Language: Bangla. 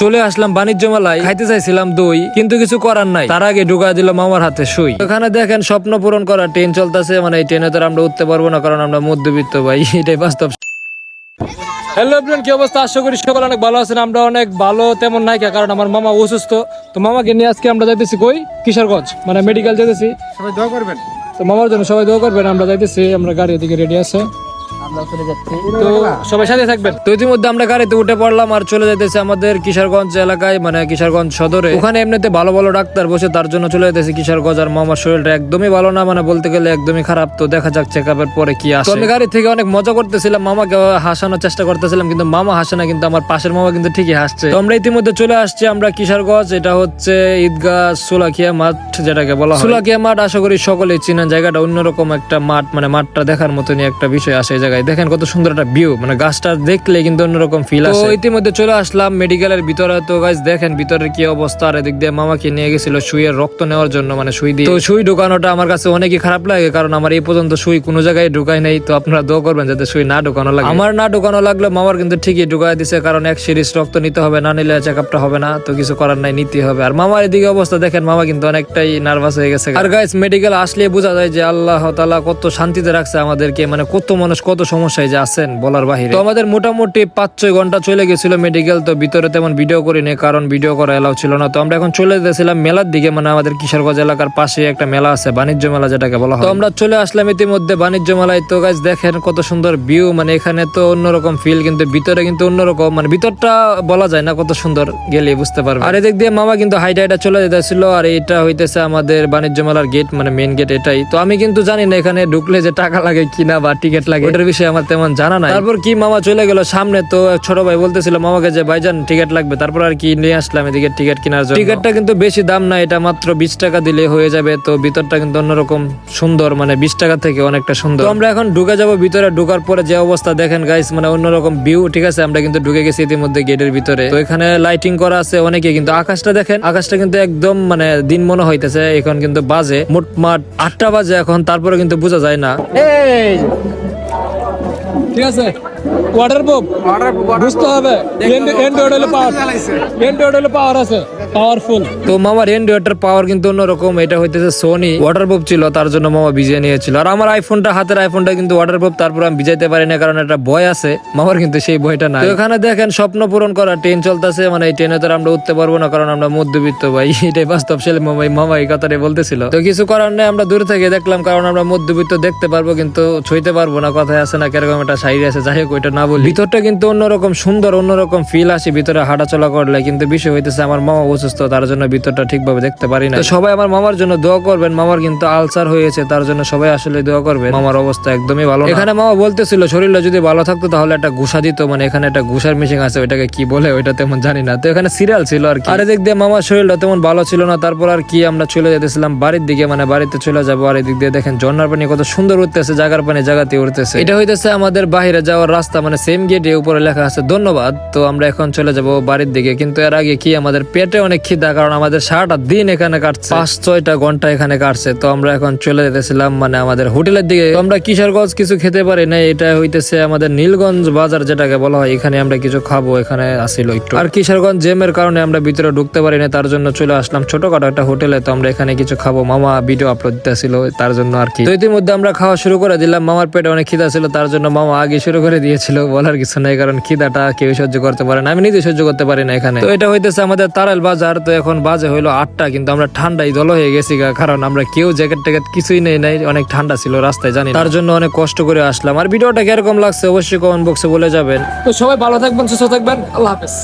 চলে আসলাম বাণিজ্য মেলায় খাইতে চাইছিলাম দই কিন্তু কিছু করার নাই। তার আগে ঢুকা দিল মামার হাতে সুই। ওখানে দেখেন স্বপ্ন পূরণ করা ট্রেন চলতেছে মানে এই ট্রেনে তো আমরা উঠতে পারব না কারণ আমরা মধ্যবিত্ত ভাই এটাই বাস্তব। হ্যালো এভরিওয়ান কি অবস্থা? আশা করি সকলে অনেক ভালো আছেন। আমরা অনেক ভালো তেমন নাই কে, কারণ আমার মামা অসুস্থ। তো মামাকে নিয়ে আজকে আমরা যাইতেছি কই? কিশোরগঞ্জ মানে মেডিকেল যেতেছি সবাই দোয়া করবেন। তো মামার জন্য সবাই দোয়া করবেন আমরা যাইতেছি আমরা গাড়ি ওদিকে রেডি আছে। তো সবাই সাথে থাকবেন। তো ইতিমধ্যে আমরা গাড়িতে উঠে পড়লাম আর চলে যেতেছি আমাদের কিশোরগঞ্জ এলাকায় মানে কিশোরগঞ্জ সদরে। ওখানে এমনিতে ভালো ভালো ডাক্তার বসে তার জন্য চলে যেতেছি কিশোরগঞ্জ আর মামার শরীরটা একদমই ভালো না মানে বলতে গেলে একদমই খারাপ। তো দেখা যাক চেক আপের পরে কি আসে। আমি গাড়ি থেকে অনেক মজা করতেছিলাম মামাকে হাসানোর চেষ্টা করতেছিলাম কিন্তু মামা হাসে না কিন্তু আমার পাশের মামা কিন্তু ঠিকই হাসছে। তো আমরা ইতিমধ্যে চলে আসছি আমরা কিশোরগঞ্জ এটা হচ্ছে ঈদগাহ সুলাকিয়া মাঠ যেটাকে বলা হয়। সুলাকিয়া মাঠ আশা করি সকলেই চিনেন জায়গাটা অন্যরকম একটা মাঠ মানে মাঠটা দেখার মতনই একটা বিষয় আসে এই জায়গায়। দেখেন কত সুন্দর একটা ভিউ মানে গাছটা দেখলে কিন্তু অন্যরকম ফিল আসে। তো ইতিমধ্যে চলে আসলাম মেডিকেলের ভিতরে। তো গাছ দেখেন ভিতরে কি অবস্থা আর এদিক দিয়ে মামাকে নিয়ে গেছিল সুইয়ের রক্ত নেওয়ার জন্য মানে সুই দিয়ে। তো সুই ঢুকানোটা আমার কাছে অনেকই খারাপ লাগে কারণ আমার এই পর্যন্ত সুই কোনো জায়গায় ঢুকাই নাই। তো আপনারা দোয়া করবেন যাতে সুই না ঢুকানো লাগে। আমার না ঢুকানো লাগলে মামার কিন্তু ঠিকই ঢুকাই দিছে কারণ এক সিরিজ রক্ত নিতে হবে না নিলে চেক আপটা হবে না তো কিছু করার নাই নিতে হবে। আর মামার এদিকে অবস্থা দেখেন মামা কিন্তু অনেকটাই নার্ভাস হয়ে গেছে। আর গাইস মেডিকেল আসলে বোঝা যায় যে আল্লাহ তালা কত শান্তিতে রাখছে আমাদেরকে মানে কত মানুষ কত সমস্যায় যে আছেন বলার বাহিরে। তো আমাদের মোটামুটি পাঁচ ছয় ঘণ্টা চলে গেছিল মেডিকেল তো ভিতরে তেমন ভিডিও করিনি, কারণ ভিডিও করা এলাও ছিল না। তো আমরা এখন চলে যেতেছিলাম মেলার দিকে মানে আমাদের কিশোরগঞ্জ এলাকার পাশে একটা মেলা আছে, বাণিজ্য মেলা যেটাকে বলা হয়। তো আমরা চলে আসলাম ইতিমধ্যে বাণিজ্য মেলায়। তো গাছ দেখেন কত সুন্দর ভিউ মানে এখানে তো অন্যরকম ফিল কিন্তু ভিতরে কিন্তু অন্যরকম মানে ভিতরটা বলা যায় না কত সুন্দর গেলে, বুঝতে পারবে আর এদিক দিয়ে মামা কিন্তু হাইটা হাইটা চলে যেতেছিল, আর এটা হইতেছে আমাদের বাণিজ্য মেলার গেট মানে মেন গেট এটাই। তো আমি কিন্তু জানি না এখানে ঢুকলে যে টাকা লাগে কিনা বা টিকিট লাগে, ওটার বিষয়ে আমার তেমন জানা নাই। তারপর কি মামা চলে গেল? সামনে তো ছোট ভাই বলতেছিল মামাকে যে, ভাইজান টিকিট লাগবে। তারপর আর কি নিয়ে আসলাম এদিকে টিকিট কেনার জন্য। টিকিটটা কিন্তু বেশি দাম না, এটা মাত্র বিশ টাকা দিলে হয়ে যাবে। তো ভিতরটা কিন্তু অন্যরকম সুন্দর মানে বিশ টাকা থেকে অনেকটা সুন্দর। তো আমরা এখন ঢুকে যাব ভিতরে, ঢোকার পরে যে অবস্থা, দেখেন গাইস মানে অন্যরকম ভিউ ঠিক আছে? আমরা কিন্তু ঢুকে গেছি ইতিমধ্যে গেটের ভিতরে। তো এখানে লাইটিং করা আছে অনেকে, কিন্তু আকাশটা দেখেন, আকাশটা কিন্তু একদম মানে দিন মনে হইতেছে, এখন কিন্তু বাজে। মোটমাট আটটা বাজে এখন, তারপরে কিন্তু বোঝা যায় না। এই! ঠিক আছে? ওয়াটার প্রুফ বুঝতে হবে। এন্ড্রয়েড হলে পাওয়ার হলে পাওয়ার আছে। পাওয়ারফুল তো মামার পাওয়ার কিন্তু অন্যরকম। এটা হইতেছে সোনি ওয়াটার প্রুফ ছিল, তার জন্য মামা ভিজিয়ে নিয়েছিল। আর আমার আইফোনটা হাতের আইফোনটা কিন্তু ওয়াটার প্রুফ তারপর আমি ভিজাইতে পারি না, কারণ একটা আছে। মামার কিন্তু সেই নাই। এখানে দেখেন, স্বপ্ন পূরণ করা ট্রেন চলতেছে মানে এই ট্রেনে তো আমরা উঠতে পারব না, কারণ আমরা মধ্যবিত্ত ভাই। এটাই বাস্তব, ছেলে মামাই, মামা এই কথাটাই বলতেছিল। তো কিছু করার নেই, আমরা দূর থেকে দেখলাম, কারণ আমরা মধ্যবিত্ত, দেখতে পারব কিন্তু ছুঁইতে পারব না, কথায় আছে না, কীরকম একটা সাইড আছে, যাই হোক, ওইটা না বলি। ভিতরটা কিন্তু অন্যরকম সুন্দর, অন্যরকম ফিল আসে, ভিতরে হাঁটাচলা করলে, কিন্তু বিষয় হইতেছে, আমার মামা অসুস্থ তার জন্য ভিতরটা ঠিকভাবে দেখতে পারি না সবাই আমার মামার জন্য দোয়া করবেন। মামার কিন্তু আলসার হয়েছে তার জন্য সবাই আসলে দোয়া করবেন। মামার অবস্থা একদমই ভালো এখানে মামা বলতেছিল শরীরটা যদি ভালো থাকতো তাহলে একটা ঘুষা দিত। মানে এখানে একটা ঘুষার মেশিন আছে ওইটাকে কি বলে ওইটা তেমন জানি না। তো এখানে সিরিয়াল ছিল আর কি। আর এদিক দিয়ে মামার শরীরটা তেমন ভালো ছিল না। তারপর আর কি আমরা চলে যেতেছিলাম বাড়ির দিকে মানে বাড়িতে চলে যাব। আর এদিক দিয়ে দেখেন ঝর্ণার পানি কত সুন্দর উঠতেছে জাগার পানি জাগাতে উঠতেছে। এটা হইতেছে আমাদের বাইরে যাওয়ার রাস্তা মানে সেম গেটে উপরে লেখা আছে ধন্যবাদ। তো আমরা এখন চলে যাব বাড়ির দিকে। কিন্তু এর আগে কি আমাদের পেটে অনেক খিদা, কারণ আমাদের সারাটা দিন এখানে কাটছে। পাঁচ, ছয়টা ঘণ্টা এখানে কাটছে। তো আমরা এখন চলে যেতেছিলাম মানে আমাদের হোটেলের দিকে। আমরা কিশোরগঞ্জ কিছু খেতে পারি না এটা হইতেছে আমাদের নীলগঞ্জ বাজার যেটাকে বলা হয়। এখানে আমরা কিছু খাব, এখানে আসিল একটু। আর কিশোরগঞ্জ জেমের কারণে আমরা ভিতরে ঢুকতে পারি না তার জন্য চলে আসলাম ছোটখাটো একটা হোটেলে। তো আমরা এখানে কিছু খাব। মামা ভিডিও আপলোড দিতেছিল, তার জন্য আর কি। তো ইতিমধ্যে আমরা খাওয়া শুরু করে দিলাম। মামার পেটে অনেক খিদা ছিল, তার জন্য মামা আগে শুরু করে দিয়েছিল, বলার কিছু নাই, কারণ খিদাটা কেউ সহ্য করতে পারে না। আমি নিজে সহ্য করতে পারি না এখানে। তো এটা হইতেছে আমাদের তারাল বাজার। তো এখন বাজে হইল আটটা, কিন্তু আমরা ঠান্ডায় দল হয়ে গেছি কারণ আমরা কেউ জ্যাকেট ট্যাকেট কিছুই নেই নাই, অনেক ঠান্ডা ছিল রাস্তায়, জানি তার জন্য অনেক কষ্ট করে আসলাম। আর ভিডিওটা কীরকম লাগছে অবশ্যই কমেন্ট বক্সে বলে যাবেন। তো সবাই ভালো থাকবেন, সুস্থ থাকবেন, আল্লাহ হাফেজ।